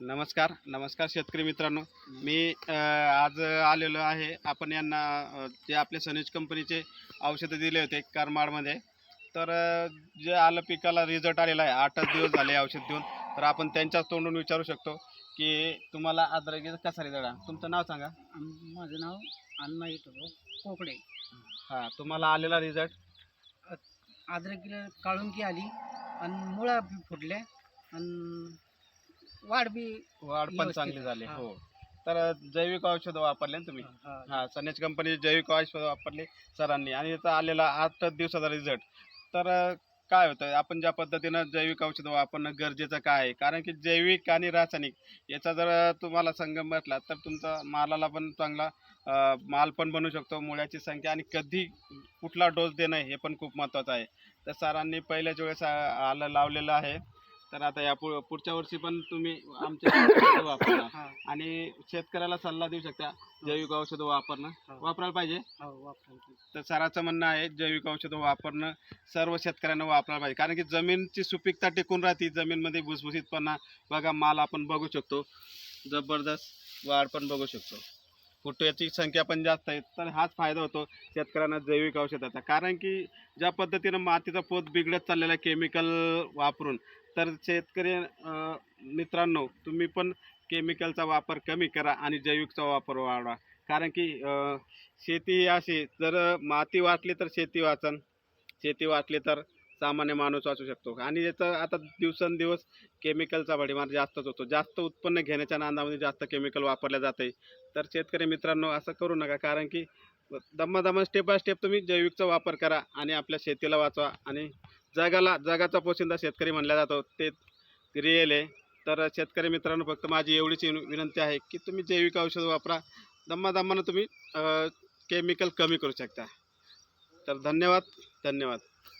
नमस्कार नमस्कार शेतकरी मित्रांनो. मी आज आलेलो आहे. आपण यांना जे आपले सनेज कंपनीचे औषधं दिले होते करमाडमध्ये. तर जे आलं पिकाला रिझल्ट आलेला आहे. आठच दिवस झाले औषध देऊन. तर आपण त्यांच्याच तोंडून विचारू शकतो की तुम्हाला आद्रकीचा कसा रिझल्ट आहे तुमचं नाव सांगा. माझं नाव अण्णा येतो कोकडे. हां तुम्हाला आलेला रिझल्ट आद्रकीला काळुंकी आली. आणि मुळा फुटल्या. आणि वाढ बी वाढ पण व्यवस्थित. चांगली झाली हां. हो. तर जैविक औषधं वापरले ना तुम्ही? हा, हा सनेज कंपनीचे जैविक औषध वापरले सरांनी. आणि याचा आलेला आठ दिवसाचा रिझल्ट. तर अ, काय होतं आपण ज्या पद्धतीनं जैविक औषधं वापरणं गरजेचं काय आहे? कारण की जैविक आणि रासायनिक याचा जर तुम्हाला संगम बसला तर तुमचा मालाला पण चांगला अ, माल पण बनू शकतो मुळ्याची संख्या आणि कधी कुठला डोस देणं हे पण खूप महत्त्वाचं आहे. तर सरांनी पहिल्याच वेळेस आ- आलं लावलेलं आहे. तर आता या पु पुढच्या वर्षी पण तुम्ही आमच्या औषधं वापरा हा, आणि शेतकऱ्याला सल्ला देऊ शकता जैविक औषधं वापरणं. हा. वापरायला पाहिजे. हो. तर सराचं म्हणणं आहे जैविक औषधं वापरणं सर्व शेतकऱ्यांना वापरायला पाहिजे. कारण की जमीनची सुपीकता टिकून राहते जमीनमध्ये भुसभुशीतपणा. बघा माल आपण बघू शकतो. जबरदस्त वाढ पण बघू शकतो. फुटव्याची संख्या पण जास्त आहे तर हाच फायदा होतो शेतकऱ्यांना जैविक औषधाचा. कारण की ज्या पद्धतीनं मातीचा पोत बिघडत चाललेला आहे केमिकल वापरून तर शेतकरी मित्रांनो तुम्ही पण केमिकलचा वापर कमी करा आणि जैविकचा वापर वाढवा. कारण की शेती ही अशी जर माती वाटली तर शेती वाचन शेती वाटली तर सामान्य माणूस वाचू शकतो. आणि याचा आता दिवसेंदिवस केमिकलचा भडीमार जास्तच होतो. जास्त उत्पन्न घेण्याच्या नांदामध्ये जास्त केमिकल वापरलं जाते. तर शेतकरी मित्रांनो असं करू नका. कारण की दमादमा स्टेप बाय स्टेप तुम्ही जैविकचा वापर करा आणि आपल्या शेतीला वाचवा. आणि जगाला जगाचा पोशिंदा शेतकरी म्हणला जातो. ते रिअल आहे. तर शेतकरी मित्रांनो फक्त माझी एवढीच विनंती आहे की तुम्ही जैविक औषध वापरा. दमादमानं तुम्ही केमिकल कमी करू शकता. तर धन्यवाद धन्यवाद.